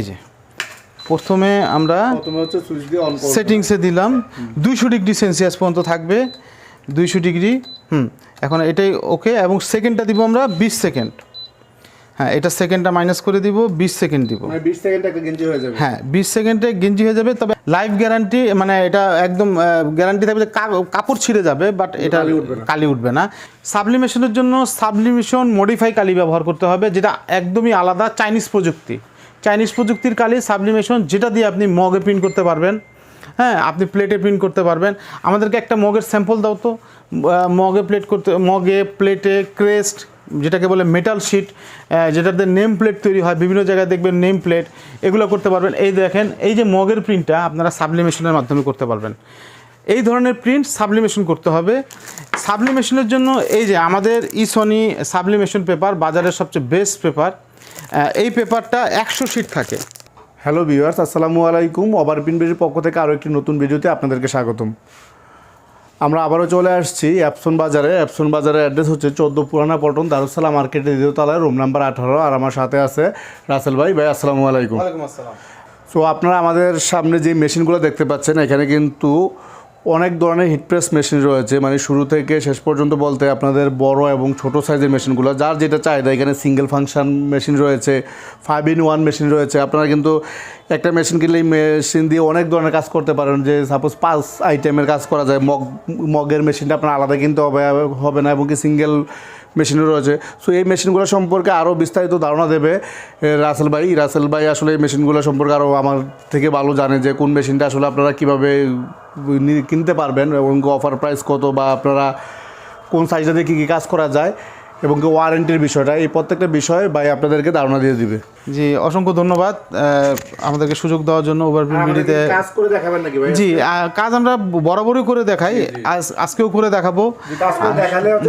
এই যে প্রথমে আমরা সেটিংসে দিলাম। দুইশো ডিগ্রি সেলসিয়াস পর্যন্ত থাকবে। দুইশো ডিগ্রি হুম এখন এটাই ওকে এবং সেকেন্ডটা দিব আমরা বিশ সেকেন্ড। হ্যাঁ এটা সেকেন্ডটা মাইনাস করে দিব বিশ সেকেন্ড দিব। মানে 20 গেঞ্জি হয়ে যাবে। হ্যাঁ বিশ সেকেন্ডে গেঞ্জি হয়ে যাবে তবে লাইফ গ্যারান্টি মানে এটা একদম গ্যারান্টি থাকবে কাপড় ছিঁড়ে যাবে বাট এটা। কালি উঠবে না। সাবলিমেশনের জন্য সাবলিমেশন মডিফাই কালি ব্যবহার করতে হবে যেটা একদমই আলাদা চাইনিজ প্রযুক্তি। চাইনিজ প্রযুক্তির কালি সাবলিমেশন যেটা দিয়ে আপনি মগে প্রিন্ট করতে পারবেন। হ্যাঁ আপনি প্লেটে প্রিন্ট করতে পারবেন। আমাদেরকে একটা মগের স্যাম্পল দাও তো। মগে প্লেট করতে মগে প্লেটে ক্রেস্ট যেটাকে বলে মেটাল শিট যেটাতে নেম প্লেট তৈরি হয়, বিভিন্ন জায়গায় দেখবেন নেম প্লেট এগুলো করতে পারবেন। এই দেখেন, এই যে মগের প্রিন্টটা আপনারা সাবলিমেশনের মাধ্যমে করতে পারবেন। এই ধরনের প্রিন্ট সাবলিমেশন করতে হবে। সাবলিমেশনের জন্য এই যে আমাদের ইসনি সাবলিমেশন পেপার বাজারের সবচেয়ে বেস্ট পেপার এই পেপারটা একশো শিট থাকে। হ্যালো ভিউয়ার্স আসসালামু আলাইকুম। ওভারপিন বিডির পক্ষ থেকে আরও একটি নতুন ভিডিওতে আপনাদেরকে স্বাগতম। আমরা আবারও চলে আসছি অ্যাপসন বাজারে। অ্যাপসন বাজারের অ্যাড্রেস হচ্ছে চোদ্দ পুরানা পল্টন দারুসালাম মার্কেটের দ্বিতীয় তলায় রুম নাম্বার আঠারো আর আমার সাথে আছে রাসেল ভাই। ভাই আসসালামু আলাইকুম। আসসালাম। সো আপনারা আমাদের সামনে যে মেশিনগুলো দেখতে পাচ্ছেন এখানে কিন্তু অনেক ধরনের হিটপ্রেস মেশিন রয়েছে। মানে শুরু থেকে শেষ পর্যন্ত বলতে আপনাদের বড় এবং ছোট সাইজের মেশিনগুলো যার যেটা চাহিদা, এখানে সিঙ্গেল ফাংশন মেশিন রয়েছে ফাইভ ইন ওয়ান মেশিন রয়েছে। আপনারা কিন্তু একটা মেশিন কিনলে মেশিন দিয়ে অনেক ধরনের কাজ করতে পারেন। যে সাপোজ পাঁচ আইটেমের কাজ করা যায়, মগ, মগের মেশিনটা আপনার আলাদা কিনতে হবে হবে না, এবং কি সিঙ্গেল মেশিনও রয়েছে। সো এই মেশিনগুলো সম্পর্কে আরও বিস্তারিত ধারণা দেবে রাসেল ভাই। রাসেল ভাই আসলে এই মেশিনগুলো সম্পর্কে আরও আমার থেকে ভালো জানে যে কোন মেশিনটা আসলে আপনারা কীভাবে কিনতে পারবেন, এবং অফার প্রাইস কত, বা আপনারা কোন সাইজে কী কী কাজ করা যায়, এবং কি ওয়ারেন্টির বিষয়টা। এই প্রত্যেকটা বিষয় ভাই আপনাদেরকে ধারণা দিয়ে দিবে। জি অসংখ্য ধন্যবাদ। আমাদেরকে সুযোগ দেওয়ার জন্য ওভারভিউ ভিডিওতে কাজ করে দেখাবেন নাকি ভাই? জি কাজ আমরা বরাবরই করে দেখাই। আজ আজকেও করে দেখাবো। জি,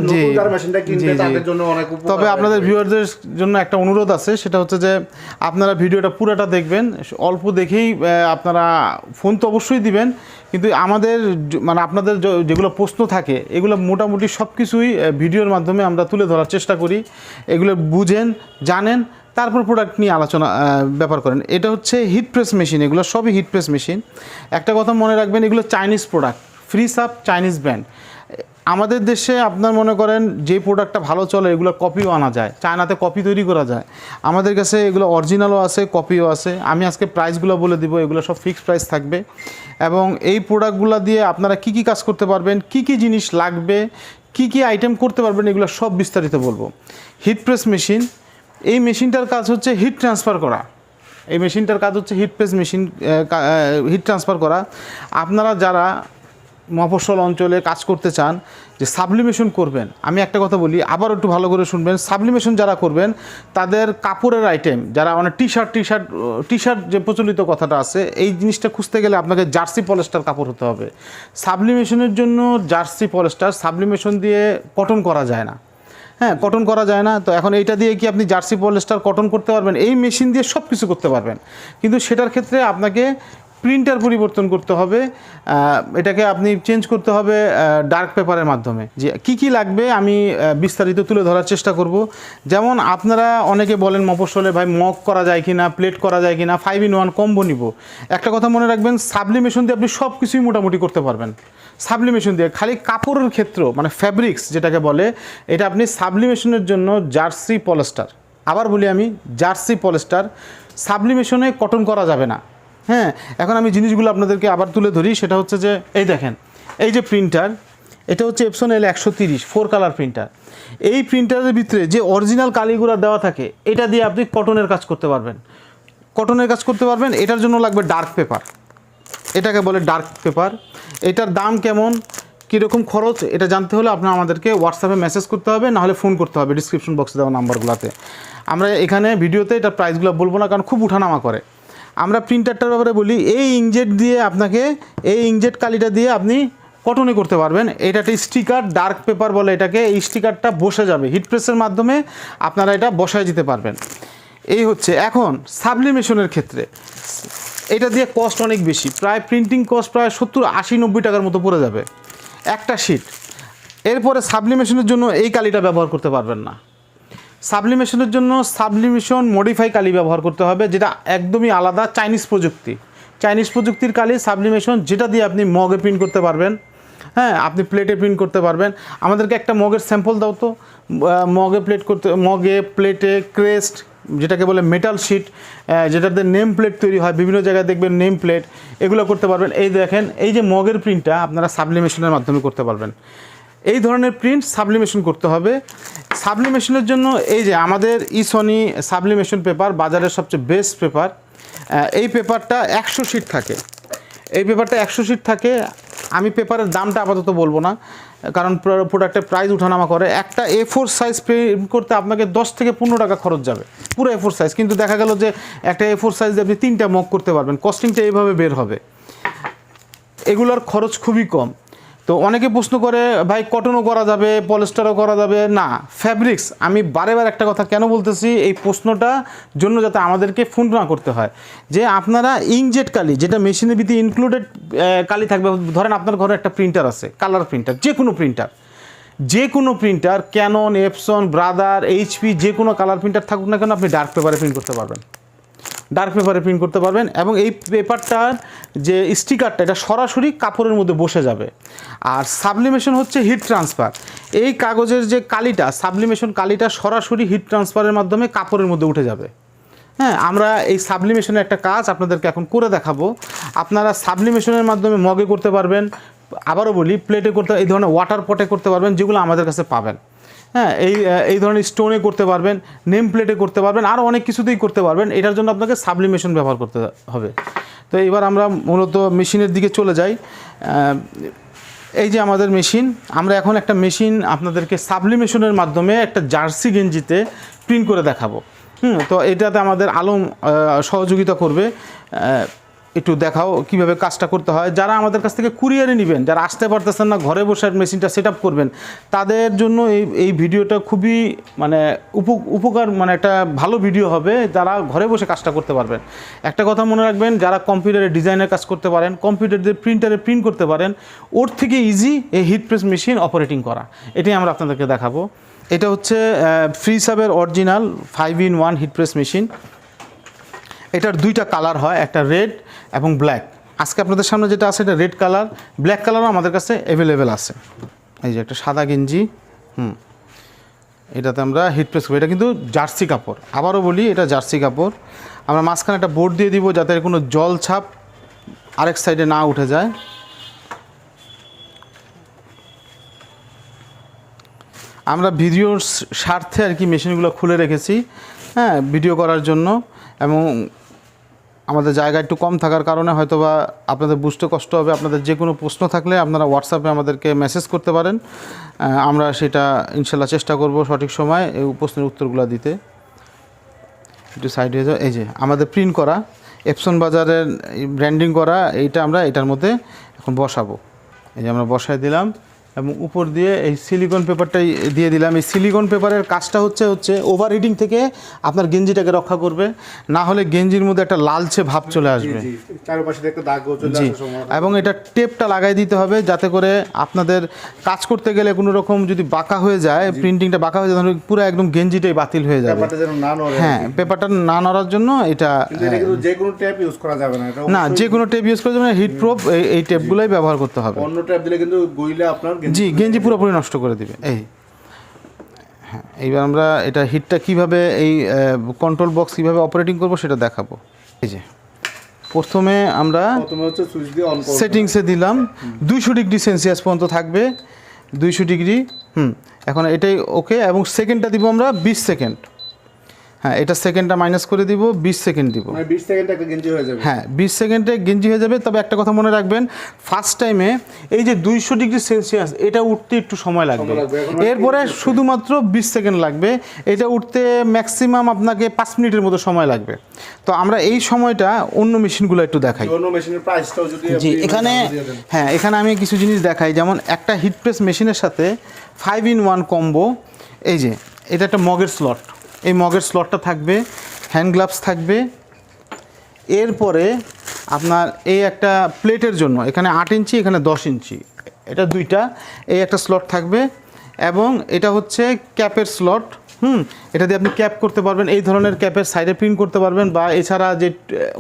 নতুন যারা মেশিনটা জি, জি। তাদের জন্য অনেক উপকার তবে আপনাদের ভিউয়ারদের জন্য একটা অনুরোধ আছে সেটা হচ্ছে যে আপনারা ভিডিওটা পুরোটা দেখবেন অল্প দেখেই আপনারা ফোন তো অবশ্যই দিবেন কিন্তু আমাদের মানে আপনাদের যেগুলো প্রশ্ন থাকে এগুলো মোটামুটি সব কিছুই ভিডিওর মাধ্যমে আমরা তুলে ধরার চেষ্টা করি। এগুলো বুঝেন জানেন তারপর প্রোডাক্ট নিয়ে আলোচনা ব্যাপার করেন। এটা হচ্ছে হিট প্রেস মেশিন এগুলো সবই হিট প্রেস মেশিন একটা কথা মনে রাখবেন, এগুলো Chinese product Freesub Chinese brand আমাদের দেশে আপনার মনে করেন, যে প্রোডাক্টটা ভালো চলে, এগুলো কপিও আনা যায়। চায়নাতে কপি তৈরি করা যায়। আমাদের কাছে এগুলো অরিজিনালও আছে কপিও আছে। আমি আজকে প্রাইসগুলো বলে দিব, এগুলো সব ফিক্সড প্রাইস থাকবে। এবং এই প্রোডাক্টগুলো দিয়ে আপনারা কি কি কাজ করতে পারবেন, কি কি জিনিস লাগবে, কি কি আইটেম করতে পারবেন, এগুলো সব বিস্তারিত বলব। হিট প্রেস মেশিন এই মেশিনটার কাজ হচ্ছে হিট ট্রান্সফার করা। এই মেশিনটার কাজ হচ্ছে heat press machine heat transfer করা। আপনারা যারা মফস্বল অঞ্চলে কাজ করতে চান, যে সাবলিমেশন করবেন, আমি একটা কথা বলি, আবার একটু ভালো করে শুনবেন সাবলিমেশন যারা করবেন, তাদের কাপড়ের আইটেম যারা অনেক T shirt T shirt T shirt যে প্রচলিত কথাটা আছে, এই জিনিসটা খুঁজতে গেলে আপনাকে জার্সি পলেস্টার কাপড় হতে হবে। সাবলিমেশনের জন্য জার্সি পলেস্টার সাবলিমেশন দিয়ে কটন করা যায় না। হ্যাঁ কটন করা যায় না। তো এখন এইটা দিয়ে কি আপনি জার্সি পলিস্টার কটন করতে পারবেন? এই মেশিন দিয়ে সব কিছু করতে পারবেন। কিন্তু সেটার ক্ষেত্রে আপনাকে প্রিন্টার পরিবর্তন করতে হবে এটাকে আপনি চেঞ্জ করতে হবে ডার্ক পেপারের মাধ্যমে। যে কি কি লাগবে আমি বিস্তারিত তুলে ধরার চেষ্টা করব। যেমন আপনারা অনেকে বলেন মফস্বলে, ভাই মগ করা যায় কি না প্লেট করা যায় কি না ফাইভ ইন ওয়ান কম্বো নিব। একটা কথা মনে রাখবেন সাবলিমেশন দিয়ে আপনি সব কিছুই মোটামুটি করতে পারবেন। সাবলিমেশন দিয়ে, খালি কাপড়ের ক্ষেত্র মানে ফ্যাব্রিক্স যেটাকে বলে, এটা আপনি সাবলিমেশনের জন্য জার্সি পলেস্টার। আবার বলি আমি, জার্সি পলেস্টার সাবলিমেশনে কটন করা যাবে না। হ্যাঁ এখন আমি জিনিসগুলো আপনাদেরকে আবার তুলে ধরি। সেটা হচ্ছে যে, এই দেখেন, এই যে প্রিন্টার, এটা হচ্ছে এপসন এল একশো তিরিশ ফোর কালার প্রিন্টার এই প্রিন্টারের ভিতরে যে অরিজিনাল কালিগুলো দেওয়া থাকে, এটা দিয়ে আপনি কটনের কাজ করতে পারবেন। কটনের কাজ করতে পারবেন, এটার জন্য লাগবে ডার্ক পেপার এটাকে বলে ডার্ক পেপার এটার দাম কেমন, কীরকম খরচ, এটা জানতে হলে আপনার আমাদেরকে হোয়াটসঅ্যাপে মেসেজ করতে হবে, নাহলে ফোন করতে হবে ডিসক্রিপশন বক্সে দেওয়া নাম্বারগুলোতে আমরা এখানে ভিডিওতে এটার প্রাইসগুলো বলব না, কারণ খুব উঠানামা করে। আমরা প্রিন্টারটার ব্যাপারে বলি, এই ইংজেট দিয়ে আপনাকে, এই ইংজেট কালিটা দিয়ে আপনি কটনে করতে পারবেন। এটা একটা স্টিকার ডার্ক পেপার বলে এটাকে, এই স্টিকারটা বসে যাবে। হিট প্রেসের মাধ্যমে আপনারা এটা বসায় দিতে পারবেন। এই হচ্ছে, এখন সাবলিমেশনের ক্ষেত্রে। এটা দিয়ে কস্ট অনেক বেশি। প্রায় প্রিন্টিং কস্ট প্রায় সত্তর, আশি, নব্বই টাকার মতো পড়ে যাবে। একটা শিট এরপরে সাবলিমেশনের জন্য এই কালিটা ব্যবহার করতে পারবেন না। সাবলিমেশনের জন্য সাবলিমেশন মডিফাই কালি ব্যবহার করতে হবে, যেটা একদমই আলাদা চাইনিজ প্রযুক্তি। চাইনিজ প্রযুক্তির কালি সাবলিমেশন, যেটা দিয়ে আপনি মগে প্রিন্ট করতে পারবেন। হ্যাঁ আপনি প্লেটে প্রিন্ট করতে পারবেন। আমাদেরকে একটা মগের স্যাম্পল দাও তো। মগে প্লেট করতে, মগে প্লেটে ক্রেস্ট যেটাকে বলে মেটাল শিট যেটাতে নেম প্লেট তৈরি হয়, বিভিন্ন জায়গায় দেখবেন নেম প্লেট এগুলো করতে পারবেন। এই দেখেন, এই যে মগের প্রিন্টটা আপনারা সাবলিমেশনের মাধ্যমে করতে পারবেন। এই ধরনের প্রিন্ট সাবলিমেশন করতে হবে। সাবলিমেশনের জন্য এই যে আমাদের ইসনি সাবলিমেশন পেপার বাজারের সবচেয়ে বেস্ট পেপার এই পেপারটা একশো শিট থাকে। এই পেপারটা একশো শিট থাকে। আমি পেপারের দামটা আপাতত বলব না, কারণ প্রোডাক্টের প্রাইস উঠানামা করে। একটা এ ফোর সাইজ প্রিন্ট করতে আপনাকে দশ থেকে পনেরো টাকা খরচ যাবে, পুরো এ ফোর সাইজ কিন্তু দেখা গেল যে একটা এ ফোর সাইজ আপনি তিনটা মগ করতে পারবেন। কস্টিংটা এইভাবে বের হবে। এগুলোর খরচ খুবই কম। তো অনেকে প্রশ্ন করে, ভাই কটনও করা যাবে পলিস্টারও করা যাবে? না ফ্যাব্রিক্স আমি বারে বার একটা কথা কেন বলতেছি, এই প্রশ্নটা জন্য যাতে আমাদেরকে ফোন না করতে হয়। যে আপনারা ইংজেট কালি, যেটা মেশিনের ভিতরে ইনক্লুডেড কালি থাকবে, ধরেন আপনার ঘরে একটা প্রিন্টার আছে কালার প্রিন্টার যে কোনো প্রিন্টার যে কোনো printer Canon Epson Brother HP যে কোনো কালার প্রিন্টার থাকুক না কেন, আপনি ডার্ক পেপারে প্রিন্ট করতে পারবেন। ডার্ক পেপারে প্রিন্ট করতে পারবেন এবং এই পেপারটার যে স্টিকারটা এটা সরাসরি কাপড়ের মধ্যে বসে যাবে। আর সাবলিমেশন হচ্ছে হিট ট্রান্সফার এই কাগজের যে কালিটা সাবলিমেশন কালিটা সরাসরি হিট ট্রান্সফারের মাধ্যমে কাপড়ের মধ্যে উঠে যাবে। হ্যাঁ আমরা এই সাবলিমেশনের একটা কাজ আপনাদেরকে এখন করে দেখাবো। আপনারা সাবলিমেশনের মাধ্যমে মগে করতে পারবেন। আবারও বলি প্লেটে করতে, এই ধরনের ওয়াটার পটে করতে পারবেন, যেগুলো আমাদের কাছে পাবেন। হ্যাঁ এই এই ধরনের স্টোনে করতে পারবেন নেম প্লেটে করতে পারবেন আরও অনেক কিছুতেই করতে পারবেন। এটার জন্য আপনাকে সাবলিমেশন ব্যবহার করতে হবে। তো এবার আমরা মূলত মেশিনের দিকে চলে যাই। এই যে আমাদের মেশিন আমরা এখন একটা মেশিন আপনাদেরকে সাবলিমেশনের মাধ্যমে একটা জার্সি গেঞ্জিতে প্রিন্ট করে দেখাবো। হুম, তো এটাতে আমাদের আলম সহযোগিতা করবে। একটু দেখাও কীভাবে কাজটা করতে হয়। যারা আমাদের কাছ থেকে কুরিয়ারে নেবেন, যারা আসতে পারতেছেন না, ঘরে বসে মেশিনটা সেট করবেন, তাদের জন্য এই এই ভিডিওটা খুবই মানে উপ- উপকার মানে একটা ভালো ভিডিও হবে। যারা ঘরে বসে কাজটা করতে পারবেন। একটা কথা মনে রাখবেন, যারা কম্পিউটারে ডিজাইনের কাজ করতে পারেন কম্পিউটার দিয়ে প্রিন্টারে প্রিন্ট করতে পারেন, ওর থেকে ইজি এই হিট প্রেস মেশিন অপারেটিং করা। এটাই আমরা আপনাদেরকে দেখাবো। এটা হচ্ছে ফ্রি সাবের original five in one heat press machine এটার দুইটা কালার হয়, একটা রেড এবং ব্ল্যাক। আজকে আপনাদের সামনে যেটা আছে, এটা রেড কালার। ব্ল্যাক কালারও আমাদের কাছে অ্যাভেলেবেল আছে। এই যে একটা সাদা গেঞ্জি, হুম। এটাতে আমরা হিট প্রেস করি। এটা কিন্তু জার্সি কাপড়। আবারও বলি, এটা জার্সি কাপড়। আমরা মাঝখানে একটা বোর্ড দিয়ে দিব যাতে কোনো জল ছাপ আরেক সাইডে না উঠে যায়। আমরা ভিডিওর স্বার্থে আর কি মেশিনগুলো খুলে রেখেছি হ্যাঁ ভিডিও করার জন্য। এবং আমাদের জায়গা একটু কম থাকার কারণে হয়তো বা আপনাদের বুঝতে কষ্ট হবে। আপনাদের যে কোনো প্রশ্ন থাকলে আপনারা হোয়াটসঅ্যাপে আমাদেরকে মেসেজ করতে পারেন। আমরা সেটা ইনশাল্লাহ চেষ্টা করব সঠিক সময় এই প্রশ্নের উত্তরগুলো দিতে। একটু সাইড হয়ে যাও। এই যে, আমাদের প্রিন্ট করা এপসন বাজারের ব্র্যান্ডিং করা, এইটা আমরা এটার মধ্যে এখন বসাবো। এই যে আমরা বসায় দিলাম। এবং উপর দিয়ে এই সিলিকন পেপারটাই দিয়ে দিলাম। এই সিলিকন পেপারের কাজটা হচ্ছে হচ্ছে ওভার হিটিং থেকে আপনার গেঞ্জিটাকে রক্ষা করবে। না হলে গেঞ্জির মধ্যে একটা লালচে ভাব চলে আসবে। জি এবং এটা টেপটা লাগাই দিতে হবে যাতে করে আপনাদের কাজ করতে গেলে কোনো রকম যদি বাঁকা হয়ে যায় প্রিন্টিংটা বাঁকা হয়ে যায় তাহলে পুরো একদম গেঞ্জিটাই বাতিল হয়ে যাবে। না হ্যাঁ পেপারটা না নড়ার জন্য এটা যে কোনো ট্যাপ ইউজ করা যাবে না। না যে কোনো টেপ ইউজ করে যাবেন হিট প্রুফ এই টেপগুলোই ব্যবহার করতে হবে। অন্য ট্যাপ দিলে কিন্তু গইলে আপনার জি গেঞ্জি পুরোপুরি নষ্ট করে দিবে। এই। হ্যাঁ এইবার আমরা এটা হিটটা কীভাবে এই কন্ট্রোল বক্স কীভাবে অপারেটিং করব সেটা দেখাবো। এই যে প্রথমে আমরা প্রথমে হচ্ছে সুইচ দিয়ে অন করব। সেটিংসে দিলাম। দুইশো ডিগ্রি সেলসিয়াস পর্যন্ত থাকবে। দুইশো ডিগ্রি হুম এখন এটাই ওকে এবং সেকেন্ডটা দিব আমরা বিশ সেকেন্ড হ্যাঁ এটা সেকেন্ডটা মাইনাস করে দিব বিশ সেকেন্ড দিব। মানে 20 সেকেন্ড একটা গেঞ্জি হয়ে যাবে। হ্যাঁ বিশ সেকেন্ডে গেঞ্জি হয়ে যাবে। তবে একটা কথা মনে রাখবেন ফার্স্ট টাইমে এই যে দুইশো ডিগ্রি সেলসিয়াস এটা উঠতে একটু সময় লাগবে। এরপরে শুধুমাত্র বিশ সেকেন্ড লাগবে। এটা উঠতে ম্যাক্সিমাম আপনাকে পাঁচ মিনিটের মতো সময় লাগবে। তো আমরা এই সময়টা অন্য মেশিনগুলো একটু দেখাই। অন্য মেশিনের প্রাইসটাও যদি জি এখানে হ্যাঁ এখানে আমি কিছু জিনিস দেখাই। যেমন একটা হিট প্রেস মেশিনের সাথে ফাইভ ইন ওয়ান কম্বো এই যে এটা একটা মগের স্লট এই মগের স্লটটা থাকবে হ্যান্ড গ্লাভস থাকবে। এরপরে আপনার এই একটা প্লেটের জন্য, এখানে আট ইঞ্চি, এখানে দশ ইঞ্চি, এটা দুইটা, এই একটা স্লট থাকবে। এবং এটা হচ্ছে ক্যাপের স্লট হুম এটা দিয়ে আপনি ক্যাপ করতে পারবেন। এই ধরনের ক্যাপের সাইডে প্রিন্ট করতে পারবেন বা এছাড়া যে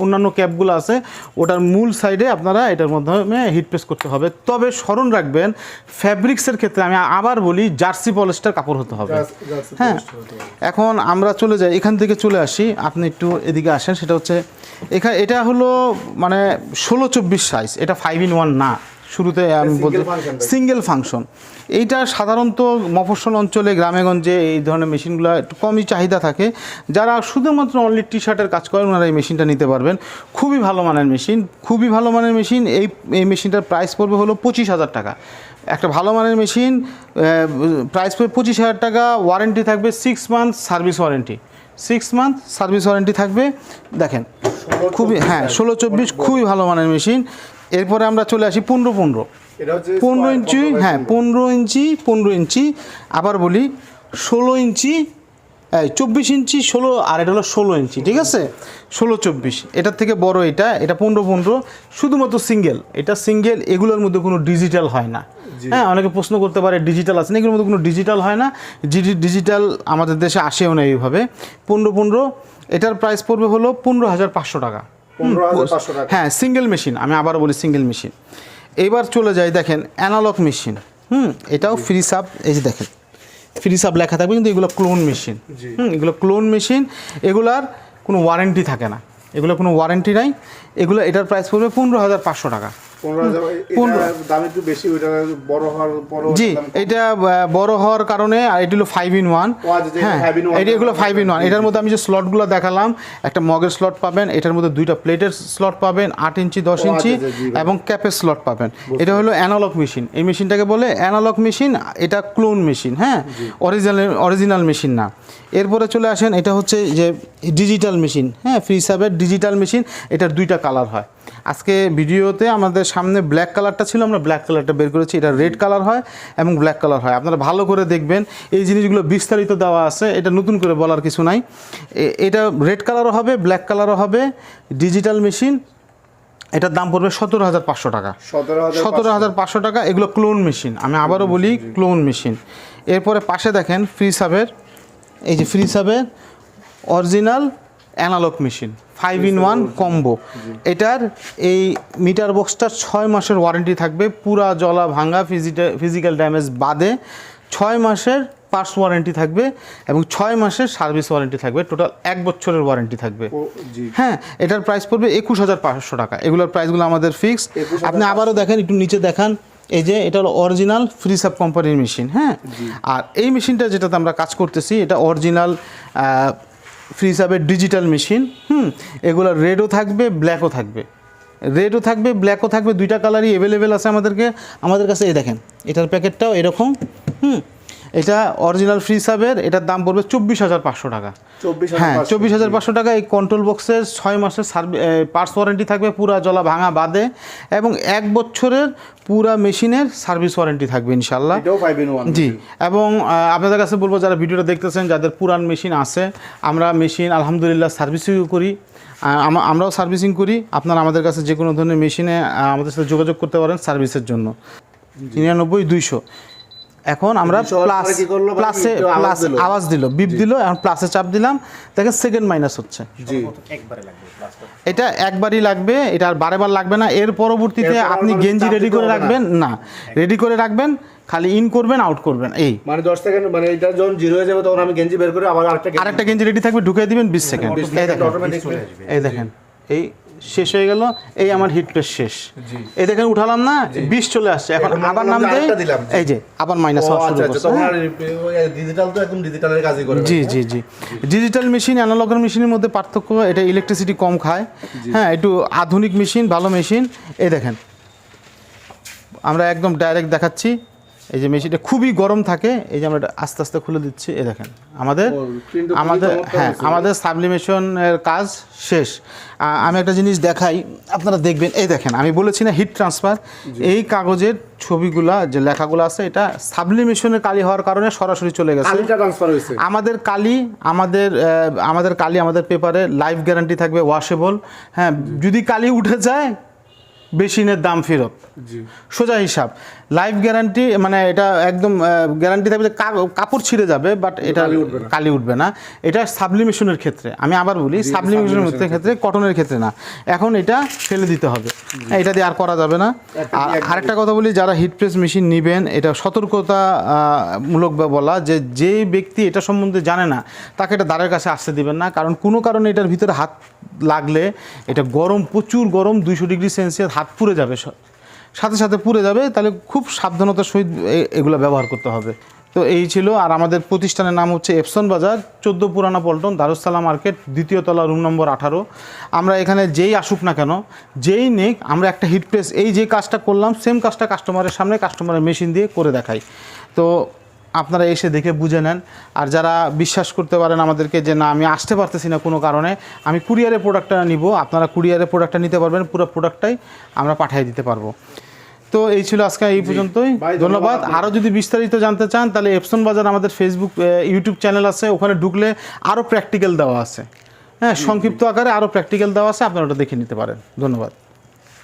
অন্যান্য ক্যাপগুলো আছে ওটার মূল সাইডে আপনারা এটার মাধ্যমে হিট প্রেস করতে হবে। তবে স্মরণ রাখবেন ফ্যাব্রিক্সের ক্ষেত্রে আমি আবার বলি জার্সি পলিস্টার কাপড় হতে হবে। হ্যাঁ এখন আমরা চলে যাই এখান থেকে চলে আসি। আপনি একটু এদিকে আসেন সেটা হচ্ছে এখানে এটা হলো মানে ষোলো চব্বিশ সাইজ এটা ফাইভ ইন ওয়ান না। শুরুতে আমি বলতে সিঙ্গেল ফাংশন এইটা সাধারণত মফস্বল অঞ্চলে গ্রামেগঞ্জে এই ধরনের মেশিনগুলো একটু কমই চাহিদা থাকে। যারা শুধুমাত্র অনলি টি শার্টের কাজ করেন ওনারা এই মেশিনটা নিতে পারবেন। খুবই ভালো মানের মেশিন খুবই ভালো মানের মেশিন। এই এই মেশিনটার প্রাইস পড়বে হলো পঁচিশ হাজার টাকা। একটা ভালো মানের মেশিন প্রাইস পড়বে পঁচিশ হাজার টাকা ওয়ারেন্টি থাকবে six month service warranty six month service warranty থাকবে। দেখেন খুবই হ্যাঁ ষোলো চব্বিশ খুবই ভালো মানের মেশিন। এরপরে আমরা চলে আসি পনেরো পনেরো। পনেরো ইঞ্চি হ্যাঁ পনেরো ইঞ্চি পনেরো ইঞ্চি আবার বলি ষোলো ইঞ্চি এই, চব্বিশ ইঞ্চি ষোলো আর এটা হলো ষোলো ইঞ্চি ঠিক আছে? ষোলো চব্বিশ এটার থেকে বড় এটা এটা পনেরো পনেরো শুধুমাত্র সিঙ্গেল এটা সিঙ্গেল এগুলোর মধ্যে কোনো ডিজিটাল হয় না। হ্যাঁ অনেকে প্রশ্ন করতে পারে ডিজিটাল আছে না এগুলোর মধ্যে কোনো ডিজিটাল হয় না ডিজিটাল আমাদের দেশে আসেও না এইভাবে। পনেরো পনেরো এটার প্রাইস পড়বে হলো পনেরো হাজার পাঁচশো টাকা। পনেরো হাজার পাঁচশো টাকা। হ্যাঁ সিঙ্গেল মেশিন আমি আবার বলি সিঙ্গেল মেশিন এবার চলে যাই দেখেন অ্যানালগ মেশিন হুম এটাও ফ্রি সাব এই যে দেখেন ফ্রি সাব লেখা থাকবে কিন্তু এগুলো ক্লোন মেশিন হুম এগুলো ক্লোন মেশিন এগুলার কোনো ওয়ারেন্টি থাকে না। এগুলো কোনো ওয়ারেন্টি নাই। এগুলো এটার প্রাইস পড়বে পনেরো হাজার পাঁচশো টাকা। জি। এটা বড় হওয়ার কারণে আর এটি হলো ফাইভ ইন ওয়ান হ্যাঁ 5 in 1 এটি এগুলো ফাইভ ইন ওয়ান এটার মধ্যে আমি যে স্লটগুলো দেখালাম একটা মগের স্লট পাবেন এটার মধ্যে দুইটা প্লেটের স্লট পাবেন আট ইঞ্চি দশ ইঞ্চি আচ্ছা, এবং ক্যাপের স্লট পাবেন। এটা হলো অ্যানালগ মেশিন এই মেশিনটাকে বলে অ্যানালগ মেশিন এটা ক্লোন মেশিন হ্যাঁ? অরিজিনাল অরিজিনাল মেশিন না। এরপরে চলে আসেন এটা হচ্ছে যে ডিজিটাল মেশিন হ্যাঁ ফ্রি সাবের ডিজিটাল মেশিন এটার দুইটা কালার হয়। আজকে ভিডিওতে আমাদের সামনে ব্ল্যাক কালারটা ছিল আমরা ব্ল্যাক কালারটা বের করেছি। এটা রেড কালার হয় এবং ব্ল্যাক কালার হয়। আপনারা ভালো করে দেখবেন এই জিনিসগুলো বিস্তারিত দেওয়া আছে এটা নতুন করে বলার কিছু নাই। এ- এটা রেড কালারও হবে ব্ল্যাক কালারও হবে ডিজিটাল মেশিন এটার দাম পড়বে সতেরো হাজার পাঁচশো টাকা। সতেরো হাজার সতেরো হাজার পাঁচশো টাকা এগুলো ক্লোন মেশিন আমি আবারও বলি ক্লোন মেশিন এরপরে পাশে দেখেন ফ্রি সাবের এই যে ফ্রি সাবের original analog machine five in one combo এটার এই মিটার বক্সটার ছয় মাসের ওয়ারেন্টি থাকবে পুরা জলা ভাঙ্গা ফিজিক্যাল ড্যামেজ বাদে ছয় মাসের পার্টস ওয়ারেন্টি থাকবে এবং ছয় মাসের সার্ভিস ওয়ারেন্টি থাকবে টোটাল এক বছরের ওয়ারেন্টি থাকবে। হ্যাঁ এটার প্রাইস পড়বে একুশ হাজার পাঁচশো টাকা। এগুলোর প্রাইসগুলো আমাদের ফিক্স 21,500 আপনি আবারও দেখেন একটু নিচে দেখান এই যে এটা হলো অরিজিনাল ফ্রি সাব কোম্পানির মেশিন হ্যাঁ? আর এই মেশিনটা যেটাতে আমরা কাজ করতেছি এটা অরিজিনাল ফ্রি হিসাবে ডিজিটাল মেশিন, হুম, এগুলো রেডও থাকবে, ব্ল্যাকও থাকবে। রেডও থাকবে, ব্ল্যাকও থাকবে, দুইটা কালারই অ্যাভেলেবেল আছে আমাদেরকে। আমাদের কাছে এই দেখেন, এটার প্যাকেটটাও এরকম, হুম এটা অরিজিনাল ফ্রি সাবের এটার দাম পড়বে চব্বিশ হাজার পাঁচশো টাকা। হ্যাঁ চব্বিশ হাজার পাঁচশো টাকা এই কন্ট্রোল বক্সের ছয় মাসের সার্ভি পার্টস ওয়ারেন্টি থাকবে পুরা জলা ভাঙা বাদে এবং এক বছরের পুরা মেশিনের সার্ভিস ওয়ারেন্টি থাকবে ইনশাল্লাহ জি এবং আপনাদের কাছে বলব যারা ভিডিওটা দেখতেছেন যাদের পুরান মেশিন আছে আমরা মেশিন আলহামদুলিল্লাহ সার্ভিসিং করি আমরাও সার্ভিসিং করি। আপনারা আমাদের কাছে যে কোনো ধরনের মেশিনে আমাদের সাথে যোগাযোগ করতে পারেন সার্ভিসের জন্য। নিরানব্বই দুইশো। এখন আমরা 200 প্লাস কি করল? প্লাসে প্লাস। আওয়াজ দিল। বিপ দিল। এখন প্লাসে চাপ দিলাম। দেখেন সেকেন্ড মাইনাস হচ্ছে। এটা একবারই লাগবে এটা আর বারে বার লাগবে না। এর পরবর্তীতে আপনি গেঞ্জি রেডি করে রাখবেন? না। রেডি করে রাখবেন খালি ইন করবেন আউট করবেন। এই। মানে দশ সেকেন্ড মানে এটা যখন জিরো হয়ে যাবে তখন আমি গেঞ্জি বের করে আবার আরেকটা গেঞ্জি- আরেকটা গেঞ্জি রেডি থাকবে ঢুকিয়ে দিবেন বিশ সেকেন্ড 20 এই সেকেন্ড দেখেন। এই দেখেন। এই শেষ হয়ে গেল এই আমার হিট পেস শেষ এই দেখেন উঠালাম না বিশ চলে আসছে। এখন আবার নাম দিলাম, এই যে আবার মাইনাস হওয়া শুরু আচ্ছা আচ্ছা করছে হ্যাঁ? আর ডিজিটাল তো এখন ডিজিটালের কাজই করে জি জি জি। ডিজিটাল মেশিন অ্যানালগের মেশিনের মধ্যে পার্থক্য এটা ইলেকট্রিসিটি কম খায় হ্যাঁ একটু আধুনিক মেশিন ভালো মেশিন এই দেখেন আমরা একদম ডাইরেক্ট দেখাচ্ছি। এই যে মেশিনটা খুবই গরম থাকে এই যে আমরা এটা আস্তে আস্তে খুলে দিচ্ছি এই দেখেন আমাদের আমাদের হ্যাঁ আমাদের সাবলিমেশনের কাজ শেষ। আমি একটা জিনিস দেখাই আপনারা দেখবেন এই দেখেন আমি বলেছি না হিট ট্রান্সফার এই কাগজের ছবিগুলা যে লেখাগুলো আছে এটা সাবলিমেশনের কালি হওয়ার কারণে সরাসরি চলে গেছে। আমাদের কালি আমাদের আমাদের কালি আমাদের পেপারে লাইফ গ্যারান্টি থাকবে ওয়াশেবল হ্যাঁ যদি কালি উঠে যায় বেসিনের দাম ফেরত। সোজা হিসাব। লাইফ গ্যারান্টি মানে এটা একদম গ্যারান্টি থাকবে কাপড় ছিঁড়ে যাবে বাট এটা কালি উঠবে না। এটা সাবলিমেশনের ক্ষেত্রে। আমি আবার বলি সাবলিমেশনের ক্ষেত্রে কটনের ক্ষেত্রে না। এখন এটা ফেলে দিতে হবে। এটা দিয়ে আর করা যাবে না। আর আরেকটা কথা বলি যারা হিট প্রেস মেশিন নেবেন এটা সতর্কতা মূলক বলা যে যে ব্যক্তি এটা সম্বন্ধে জানে না তাকে এটা দ্বারের কাছে আসতে দিবেন না। কারণ কোনো কারণে এটার ভিতরে হাত লাগলে এটা গরম প্রচুর গরম দুইশো ডিগ্রি সেলসিয়াস হাত পুড়ে যাবে সাথে সাথে পুড়ে যাবে, তাহলে খুব সাবধানতার সহিত এগুলো ব্যবহার করতে হবে। তো এই ছিল, আর আমাদের প্রতিষ্ঠানের নাম হচ্ছে এপসন বাজার, চোদ্দ পুরানা পল্টন দারুসালাম মার্কেট, দ্বিতীয় তলা, রুম নম্বর আঠারো। আমরা এখানে যেই আসুক না কেন, যেই নেক, আমরা একটা হিট প্রেস এই যে কাজটা করলাম সেম কাজটা কাস্টমারের সামনে কাস্টমারের মেশিন দিয়ে করে দেখাই। তো আপনারা এসে দেখে বুঝে নেন। আর যারা বিশ্বাস করতে পারেন আমাদেরকে যে না আমি আসতে পারতেছি না কোনো কারণে আমি কুরিয়ারে প্রোডাক্টটা নিব আপনারা কুরিয়ারে প্রোডাক্টটা নিতে পারবেন পুরো প্রোডাক্টটাই আমরা পাঠিয়ে দিতে পারব। তো এই ছিল আজকে এই পর্যন্তই। ধন্যবাদ ধন্যবাদ। আরও যদি বিস্তারিত জানতে চান তাহলে এপসন বাজার আমাদের ফেসবুক ইউটিউব চ্যানেল আছে। ওখানে ঢুকলে আরও প্র্যাকটিক্যাল দেওয়া আছে। হ্যাঁ সংক্ষিপ্ত আকারে আরও প্র্যাকটিক্যাল দেওয়া আছে আপনারা ওটা দেখে নিতে পারেন। ধন্যবাদ।